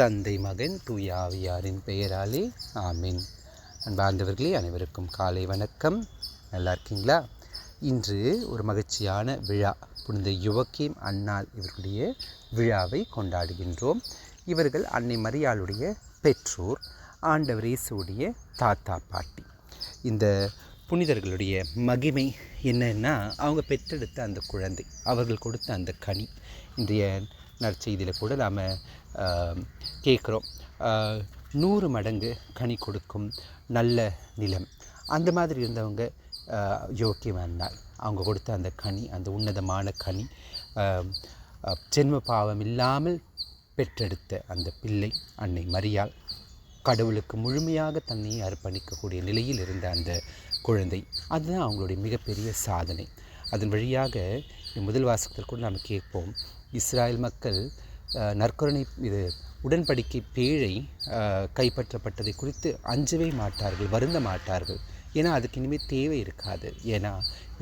தந்தை மகன் தூயாவியாரின் பெயராலே ஆமீன். அன்பார்ந்தவர்களே அனைவருக்கும் காலை வணக்கம். நல்லா இருக்கீங்களா? இன்று ஒரு மகிழ்ச்சியான விழா புனித யுவக்கீம் அன்னாள் இவர்களுடைய விழாவை கொண்டாடுகின்றோம். இவர்கள் அன்னை மரியாளுடைய பெற்றோர் ஆண்டவர் இயேசுடைய தாத்தா பாட்டி. இந்த புனிதர்களுடைய மகிமை என்னன்னா அவங்க பெற்றெடுத்த அந்த குழந்தை அவர்கள் கொடுத்த அந்த கனி. இன்றைய நற்செய்தியில் கூட நாம் கேட்குறோம் நூறு மடங்கு கனி கொடுக்கும் நல்ல நிலம். அந்த மாதிரி இருந்தவங்க யோக்கியமானால் அவங்க கொடுத்த அந்த கனி அந்த உன்னதமான கனி ஜென்ம பாவம் இல்லாமல் பெற்றெடுத்த அந்த பிள்ளை அன்னை மரியாள் கடவுளுக்கு முழுமையாக தன்னை அர்ப்பணிக்கக்கூடிய நிலையில் இருந்த அந்த குழந்தை அதுதான் அவங்களுடைய மிகப்பெரிய சாதனை. அதன் வழியாக முதல் வாசகத்தில் கூட நாம் கேட்போம். இஸ்ராயல் மக்கள் நற்கருணை இது உடன்படிக்கை பேழை கைப்பற்றப்பட்டதை குறித்து அஞ்சவே மாட்டார்கள் வருந்த மாட்டார்கள். ஏன்னா அதுக்கு இனிமேல் தேவை இருக்காது. ஏன்னா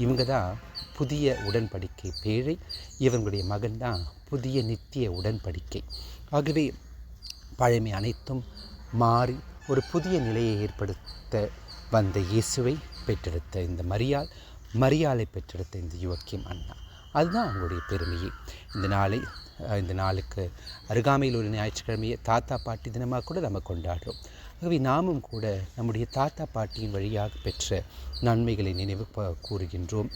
இவங்க தான் புதிய உடன்படிக்கை பேழை இவங்களுடைய மகன் தான் புதிய நித்திய உடன்படிக்கை. ஆகவே பழமை அனைத்தும் மாறி ஒரு புதிய நிலையை ஏற்படுத்த வந்த இயேசுவை பெற்றெடுத்த இந்த மரியாள் மரியாளை பெற்றெடுத்த இந்த யுவக்கியம் அண்ணா. அதுதான் அவங்களுடைய பெருமையே. இந்த நாளை இந்த நாளுக்கு அருகாமையில் உள்ள ஞாயிற்றுக்கிழமையை தாத்தா பாட்டி தினமாக கூட நம்ம கொண்டாடுறோம். ஆகவே நாமும் கூட நம்முடைய தாத்தா பாட்டியின் வழியாக பெற்ற நன்மைகளை நினைவு கூறுகின்றோம்.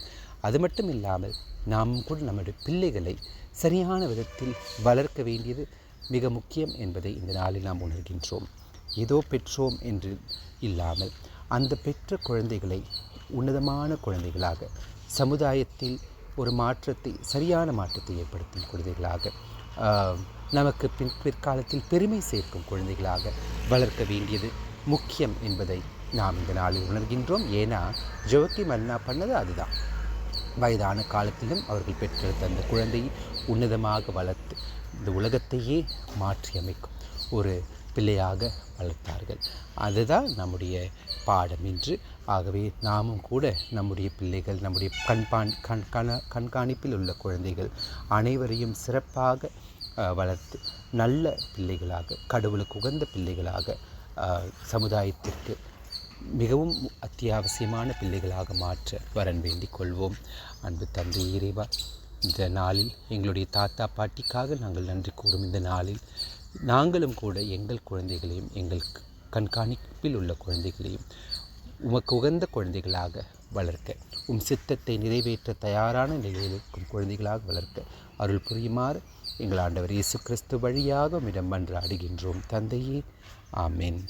அது மட்டும் இல்லாமல் நாமும் கூட நம்முடைய பிள்ளைகளை சரியான விதத்தில் வளர்க்க வேண்டியது மிக முக்கியம் என்பதை இந்த நாளில் நாம் உணர்கின்றோம். ஏதோ பெற்றோம் என்று இல்லாமல் அந்த பெற்ற குழந்தைகளை உன்னதமான குழந்தைகளாக சமுதாயத்தில் ஒரு மாற்றத்தை சரியான மாற்றத்தை ஏற்படுத்தும் குழந்தைகளாக நமக்கு பின் பிற்காலத்தில் பெருமை சேர்க்கும் குழந்தைகளாக வளர்க்க வேண்டியது முக்கியம் என்பதை நாம் இந்த நாளில் உணர்கின்றோம். ஏன்னா ஜோக்கி மன்னா பண்ணது அதுதான். வயதான காலத்திலும் அவர்கள் பெற்றெடுத்த அந்த குழந்தையை உன்னதமாக வளர்த்து இந்த உலகத்தையே மாற்றி அமைக்கும் ஒரு பிள்ளையாக வளர்த்தார்கள். அதுதான் நம்முடைய பாடம் என்று ஆகவே நாமும் கூட நம்முடைய பிள்ளைகள் நம்முடைய கண்பான் கண் கண கண்காணிப்பில் உள்ள குழந்தைகள் அனைவரையும் சிறப்பாக வளர்த்து நல்ல பிள்ளைகளாக கடவுளுக்கு உகந்த பிள்ளைகளாக சமுதாயத்திற்கு மிகவும் அத்தியாவசியமான பிள்ளைகளாக மாற்ற வரன் வேண்டிக் கொள்வோம். அன்பு தந்தை இறைவா இந்த நாளில் எங்களுடைய தாத்தா பாட்டிக்காக நாங்கள் நன்றி கூறும் இந்த நாளில் நாங்களும் கூட எங்கள் குழந்தைகளையும் எங்கள் கண்காணிப்பில் உள்ள குழந்தைகளையும் உமக்கு உகந்த குழந்தைகளாக வளர்க்க உம் சித்தத்தை நிறைவேற்ற தயாரான நிலையில் இருக்கும் குழந்தைகளாக வளர்க்க அருள் புரியுமாறு எங்கள் ஆண்டவர் இயேசு கிறிஸ்து வழியாக உம்மிடம் மன்றாடுகின்றோம் தந்தையே ஆமேன்.